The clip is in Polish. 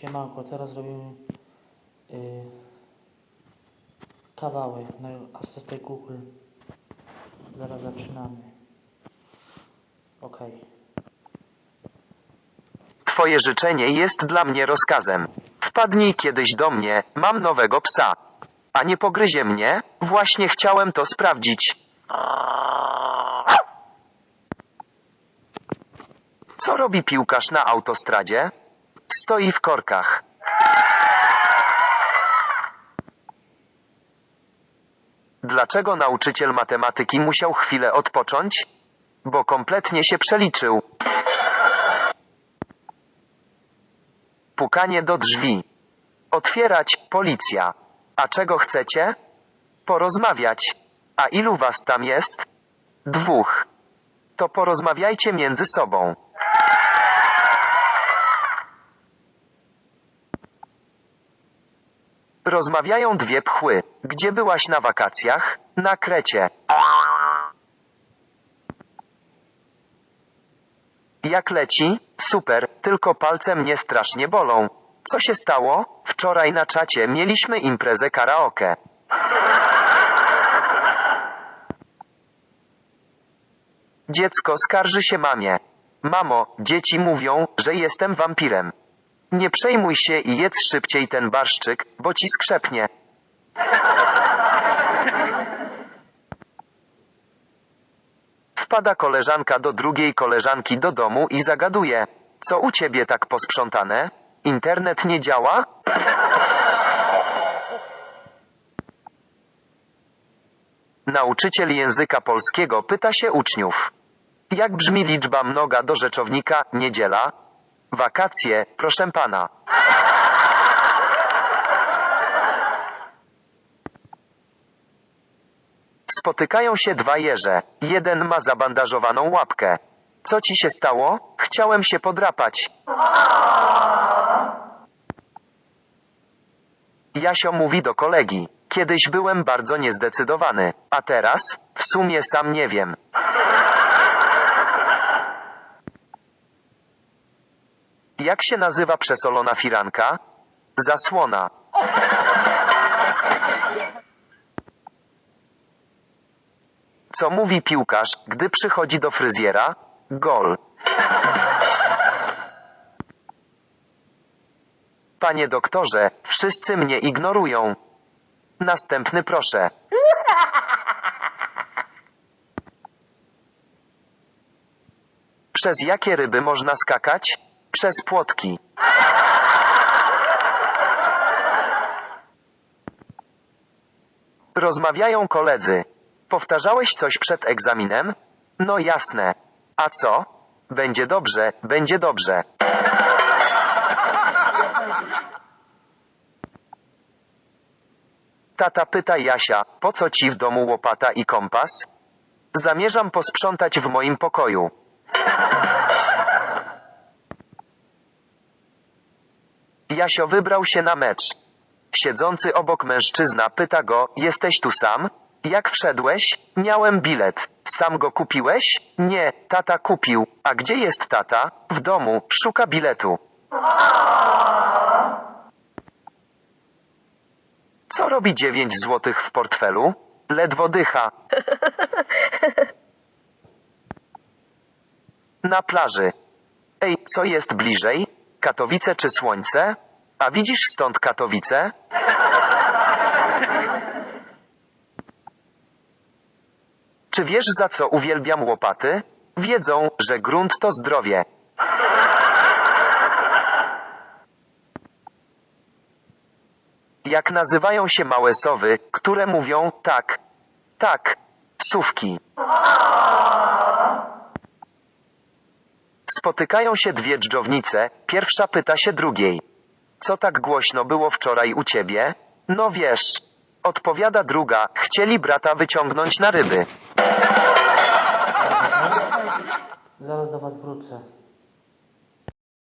Siemanko, teraz robimy y, kawały na asystę Google. Zaraz zaczynamy. Ok. Twoje życzenie jest dla mnie rozkazem. Wpadnij kiedyś do mnie, mam nowego psa. A nie pogryzie mnie? Właśnie chciałem to sprawdzić. Co robi piłkarz na autostradzie? Stoi w korkach. Dlaczego nauczyciel matematyki musiał chwilę odpocząć? Bo kompletnie się przeliczył. Pukanie do drzwi. Otwierać, policja. A czego chcecie? Porozmawiać. A ilu was tam jest? Dwóch. To porozmawiajcie między sobą. Rozmawiają dwie pchły. Gdzie byłaś na wakacjach? Na Krecie. Jak leci? Super, tylko palce mnie strasznie bolą. Co się stało? Wczoraj na czacie mieliśmy imprezę karaoke. Dziecko skarży się mamie. Mamo, dzieci mówią, że jestem wampirem. Nie przejmuj się i jedz szybciej ten barszczyk, bo ci skrzepnie. Wpada koleżanka do drugiej koleżanki do domu i zagaduje. Co u ciebie tak posprzątane? Internet nie działa? Nauczyciel języka polskiego pyta się uczniów. Jak brzmi liczba mnoga do rzeczownika niedziela? Wakacje, proszę pana. Spotykają się dwa jeże. Jeden ma zabandażowaną łapkę. Co ci się stało? Chciałem się podrapać. Jasio mówi do kolegi. Kiedyś byłem bardzo niezdecydowany, a teraz w sumie sam nie wiem. Jak się nazywa przesolona firanka? Zasłona. Co mówi piłkarz, gdy przychodzi do fryzjera? Gol. Panie doktorze, wszyscy mnie ignorują. Następny proszę. Przez jakie ryby można skakać? Przez płotki. Rozmawiają koledzy. Powtarzałeś coś przed egzaminem? No jasne. A co? Będzie dobrze, będzie dobrze. Tata pyta Jasia, po co ci w domu łopata i kompas? Zamierzam posprzątać w moim pokoju. Jasio wybrał się na mecz. Siedzący obok mężczyzna pyta go, jesteś tu sam? Jak wszedłeś? Miałem bilet. Sam go kupiłeś? Nie, tata kupił. A gdzie jest tata? W domu, szuka biletu. Co robi 9 złotych w portfelu? Ledwo dycha. Na plaży. Ej, co jest bliżej? Katowice czy słońce? A widzisz stąd Katowice? Czy wiesz za co uwielbiam łopaty? Wiedzą, że grunt to zdrowie. Jak nazywają się małe sowy, które mówią tak, tak, sówki. Spotykają się dwie dżdżownice, pierwsza pyta się drugiej. Co tak głośno było wczoraj u ciebie? No wiesz. Odpowiada druga, chcieli brata wyciągnąć na ryby. Zaraz do was wrócę.